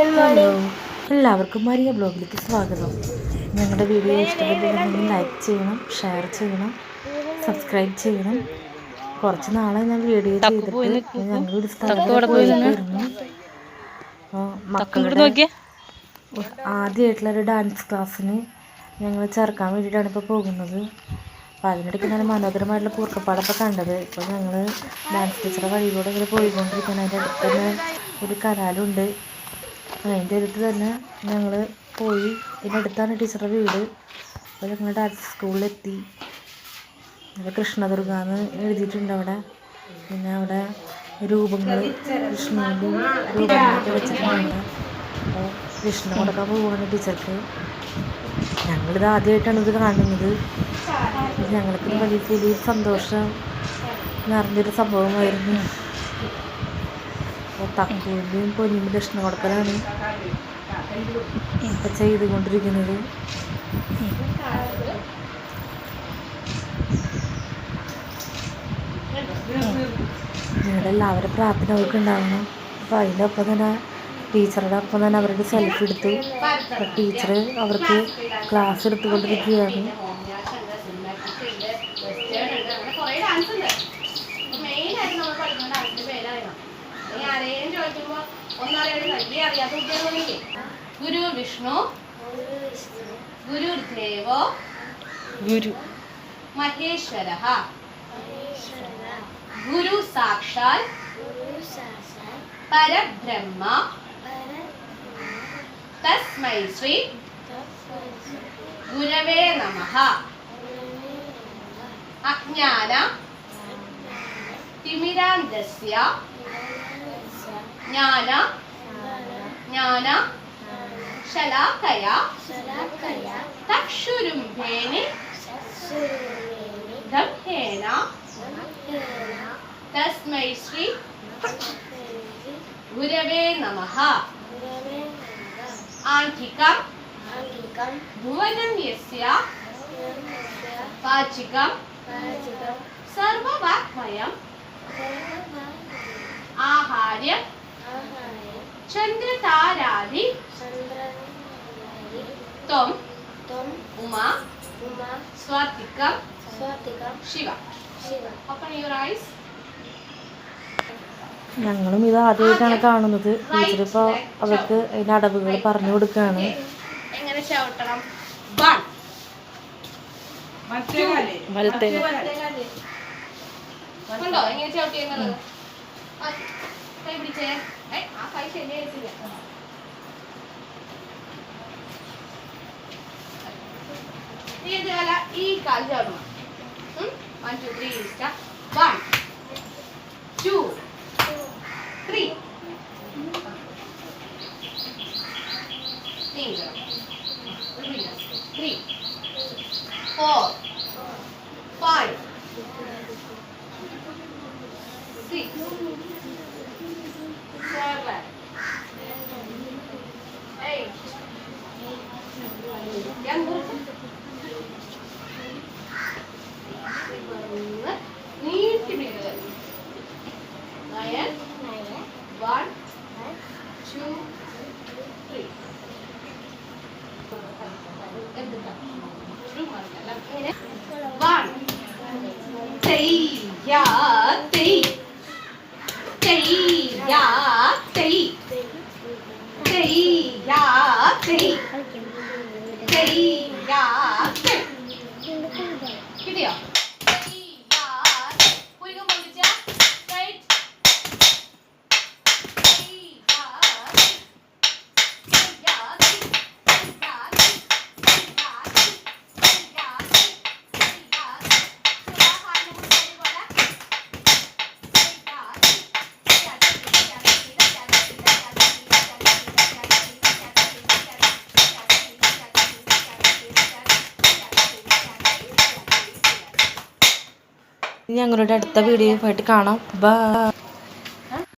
Hello. എല്ലാവർക്കും Maria ബ്ലോഗിലേക്ക് സ്വാഗതം. ഞങ്ങളുടെ വീഡിയോ ഇഷ്ടപ്പെട്ടിട്ടുണ്ടെങ്കിൽ ലൈക്ക് ചെയ്യണം ഷെയർ ചെയ്യണം സബ്സ്ക്രൈബ് ചെയ്യണം. കുറച്ച് നാളെ ഞാൻ വീഡിയോ ചെയ്തിട്ട് ഞങ്ങളൊരു സ്ഥലത്ത് പോയിരുന്നു. മക്കളുടെ ആദ്യമായിട്ടുള്ള ഒരു ഡാൻസ് ക്ലാസ്സിന് ഞങ്ങൾ ചേർക്കാൻ വേണ്ടിയിട്ടാണ് ഇപ്പോൾ പോകുന്നത്. അപ്പോൾ അതിനിടയ്ക്ക് നല്ല മനോഹരമായിട്ടുള്ള പൂർക്കപ്പാടൊക്കെ കണ്ടത്. ഇപ്പോൾ ഞങ്ങൾ ഡാൻസ് ടീച്ചറെ വഴിയിലൂടെ ഇങ്ങനെ പോയിക്കൊണ്ടിരിക്കുകയാണ്. അതിന്റെ അടുത്ത് തന്നെ ഒരു കനാലുണ്ട്. അതിന്റെ അടുത്ത് തന്നെ ഞങ്ങൾ പോയി. ഇതിന്റെ അടുത്താണ് ടീച്ചറുടെ വീട്. അപ്പോൾ ഞങ്ങൾ ഡാൻസ് സ്കൂളിലെത്തി. അവിടെ കൃഷ്ണദുർഗ എന്ന് എഴുതിയിട്ടുണ്ട് അവിടെ. പിന്നെ അവിടെ രൂപങ്ങൾ കൃഷ്ണന്റെ രൂപങ്ങളൊക്കെ വെച്ചിട്ടുണ്ട്. അപ്പോൾ വിഷ്ണു കൊടുക്കാൻ പോവുകയാണ് ടീച്ചർക്ക്. ഞങ്ങളിത് ആദ്യമായിട്ടാണ് ഇത് കാണുന്നത്. ഞങ്ങൾക്ക് വലിയ വലിയ സന്തോഷം നിറഞ്ഞൊരു സംഭവമായിരുന്നു. അപ്പോൾ തക്കൂലിന്റെയും പൊന്നിന്റെ ദക്ഷിണ കൊടുക്കലാണ്. ഇപ്പം ചെയ്തുകൊണ്ടിരിക്കുന്നത്. എല്ലാവരും പ്രാർത്ഥന അവർക്ക് ഉണ്ടാവണം. അപ്പോൾ അതിന്റെ ഒപ്പം തന്നെ ടീച്ചറുടെ ഒപ്പം തന്നെ അവരുടെ സെൽഫി എടുത്തു. ടീച്ചർ അവർക്ക് ക്ലാസ് എടുത്തുകൊണ്ടിരിക്കുകയാണ്. ഗുരു വിഷ്ണു ഗുരുദേവോ ഗുരു. മഹേശ്വര. ഗുരു സാക്ഷാൽ പരബ്രഹ്മ. തസ്മൈ ശ്രീ ഗുരവേ നമഃ അജ്ഞാന. തിമിരാന്തസ്യ. ജ്ഞാന ജ്ഞാന ശലാകയ തക്ഷുരുംഭേനി ദംഹേന തസ്മൈ ശ്രീ ഗുരവേ നമഃ. ആന്ധികം ഭുവനം യസ്യ പാചികം സർവവാക്മയം ആഹാര്യം ചന്ദ്രതാരാദി ത്വം ഉമ. സ്വാതികം ശിവ. ഓപ്പൺ യുവർ ഐസ് ഞങ്ങളും ഇത് ആദ്യമായിട്ടാണ് കാണുന്നത്. ടീച്ചർ ഇപ്പോൾ അവർക്ക് അതിന്റെ അടവുകൾ പറഞ്ഞു കൊടുക്കുകയാണ്. എങ്ങനെ ചവിട്ടണം വലത്തെ എങ്ങനെ ചവിട്ടിയെന്നുള്ളത് കൈ പിടിച്ചേ. ഏ ആ കൈ ശരിയായിട്ടില്ല നീ എന്ത് കാല? ഈ കാൽ ചേർന്നു one two three one two three three four നീട്ടി പിടിക്കുക nine one two three one ചെയ്യാ തെയ് ചെയ്യാ തെയ് ചെയ്യാ തെയ് ഞങ്ങളുടെ അടുത്ത വീഡിയോ ആയിട്ട് കാണാം. ബൈ